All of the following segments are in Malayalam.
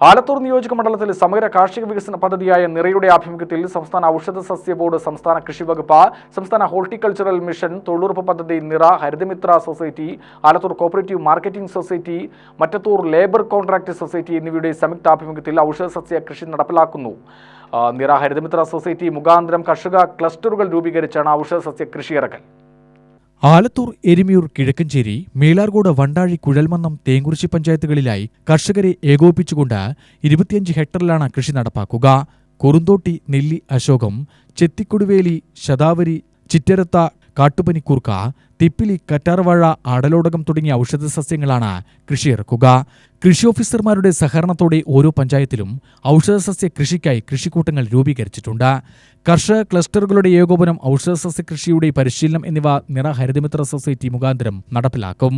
ആലത്തൂർ നിയോജക മണ്ഡലത്തിൽ സമഗ്ര കാർഷിക വികസന പദ്ധതിയായ നിറയുടെ ആഭിമുഖ്യത്തിൽ സംസ്ഥാന ഔഷധ സസ്യ ബോർഡ് സംസ്ഥാന കൃഷി വകുപ്പ് സംസ്ഥാന ഹോർട്ടിക്കൾച്ചറൽ മിഷൻ തൊഴിലുറപ്പ് പദ്ധതി നിറ Harithamithra society Alathur cooperative marketing society Mattathur labour contract society എന്നിവയുടെ സംയുക്ത ആഭിമുഖ്യത്തിൽ ഔഷധ സസ്യ കൃഷി നടപ്പിലാക്കുന്നു. നിറ ഹരിതമിത്ര സൊസൈറ്റി മുഖാന്തരം കർഷക ക്ലസ്റ്ററുകൾ രൂപീകരിച്ചാണ് ഔഷധ സസ്യ കൃഷി ഇറക്കൽ ആലത്തൂർ എരുമിയൂർ കിഴക്കഞ്ചേരി മേലാർകോട് വണ്ടാഴി കുഴൽമന്നം തേങ്കുറിശി പഞ്ചായത്തുകളിലായി കർഷകരെ ഏകോപിപ്പിച്ചുകൊണ്ട് ഇരുപത്തിയഞ്ച് ഹെക്ടറിലാണ് കൃഷി നടപ്പാക്കുക. കുറുന്തോട്ടി നെല്ലി അശോകം ചെത്തിക്കൊടുവേലി ശതാവരി ചിറ്റരത്ത കാട്ടുപനിക്കൂർക്ക തിപ്പിലി കറ്റാർവാഴ ആടലോടകം തുടങ്ങിയ ഔഷധസസ്യങ്ങളാണ് കൃഷിയിറക്കുക. കൃഷി ഓഫീസർമാരുടെ സഹകരണത്തോടെ ഓരോ പഞ്ചായത്തിലും ഔഷധസസ്യ കൃഷിക്കായി കൃഷിക്കൂട്ടങ്ങൾ രൂപീകരിച്ചിട്ടുണ്ട്. കർഷക ക്ലസ്റ്ററുകളുടെ ഏകോപനം ഔഷധസസ്യ കൃഷിയുടെ പരിശീലനം എന്നിവ നിറ ഹരിതമിത്ര സൊസൈറ്റി മുഖാന്തരം നടപ്പിലാക്കും.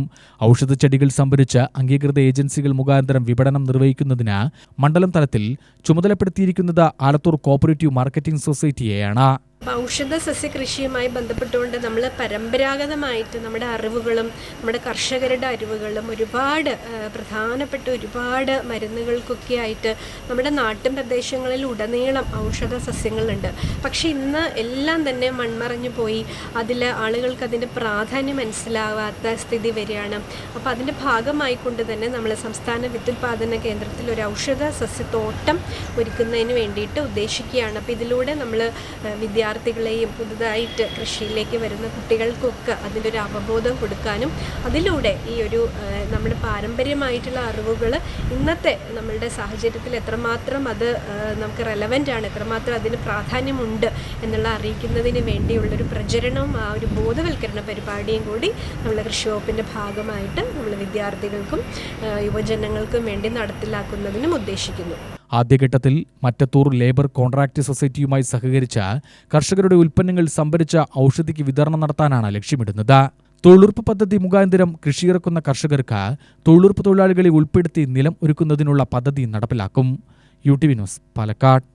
ഔഷധച്ചെടികൾ സംഭരിച്ച് അംഗീകൃത ഏജൻസികൾ മുഖാന്തരം വിപണനം നിർവഹിക്കുന്നതിന് മണ്ഡലം തലത്തിൽ ചുമതലപ്പെടുത്തിയിരിക്കുന്നത് ആലത്തൂർ കോപ്പറേറ്റീവ് മാർക്കറ്റിംഗ് സൊസൈറ്റിയെയാണ്. ഔഷധ സസ്യകൃഷിയുമായി ബന്ധപ്പെട്ടുകൊണ്ട് നമ്മൾ പരമ്പരാഗതമായിട്ട് നമ്മുടെ അറിവുകളും നമ്മുടെ കർഷകരുടെ അറിവുകളും ഒരുപാട് പ്രധാനപ്പെട്ട ഒരുപാട് മരുന്നുകൾക്കൊക്കെ ആയിട്ട് നമ്മുടെ നാട്ടിൻ പ്രദേശങ്ങളിൽ ഉടനീളം ഔഷധ സസ്യങ്ങളുണ്ട്. പക്ഷേ ഇന്ന് എല്ലാം തന്നെ മൺമറഞ്ഞു പോയി. അതിൽ ആളുകൾക്ക് അതിന്റെ പ്രാധാന്യം മനസ്സിലാവാത്ത സ്ഥിതി വരികയാണ്. അപ്പോൾ അതിന്റെ ഭാഗമായിക്കൊണ്ട് തന്നെ നമ്മൾ സംസ്ഥാന വിത്തുൽപാദന കേന്ദ്രത്തിൽ ഒരു ഔഷധ സസ്യത്തോട്ടം ഒരുക്കുന്നതിന് വേണ്ടിയിട്ട് ഉദ്ദേശിക്കുകയാണ്. അപ്പോൾ ഇതിലൂടെ നമ്മൾ വിദ്യാർത്ഥികളെയും പുതുതായിട്ട് കൃഷിയിലേക്ക് വരുന്ന കുട്ടികൾക്കൊക്കെ അതിന്റെ ഒരു അവബോധം കൊടുക്കാനും അതിലൂടെ ഈ ഒരു നമ്മുടെ പാരമ്പര്യമായിട്ടുള്ള അറിവുകൾ ഇന്നത്തെ നമ്മളുടെ സാഹചര്യത്തിൽ എത്രമാത്രം അത് നമുക്ക് റെലവന്റ് ആണ് എത്രമാത്രം അതിന് പ്രാധാന്യമുണ്ട് എന്നുള്ള അറിയിക്കുന്നതിന് വേണ്ടിയുള്ളൊരു പ്രചരണവും ആ ഒരു ബോധവൽക്കരണ പരിപാടിയും കൂടി നമ്മൾ കൃഷി വകുപ്പിന്റെ ഭാഗമായിട്ട് നമ്മൾ വിദ്യാർത്ഥികൾക്കും യുവജനങ്ങൾക്കും വേണ്ടി നടപ്പിലാക്കുന്നതിനും ഉദ്ദേശിക്കുന്നു. ആദ്യഘട്ടത്തിൽ മറ്റത്തൂർ ലേബർ കോൺട്രാക്ട് സൊസൈറ്റിയുമായി സഹകരിച്ച് കർഷകരുടെ ഉൽപ്പന്നങ്ങൾ സംഭരിച്ച ഔഷധിക്ക് വിതരണം നടത്താനാണ് ലക്ഷ്യമിടുന്നത്. തൊഴിലുറപ്പ് പദ്ധതി മുഖാന്തരം കൃഷിയിറക്കുന്ന കർഷകർക്ക് തൊഴിലുറപ്പ് തൊഴിലാളികളെ ഉൾപ്പെടുത്തി നിലം ഒരുക്കുന്നതിനുള്ള പദ്ധതി നടപ്പിലാക്കും. U T V news Palakkad.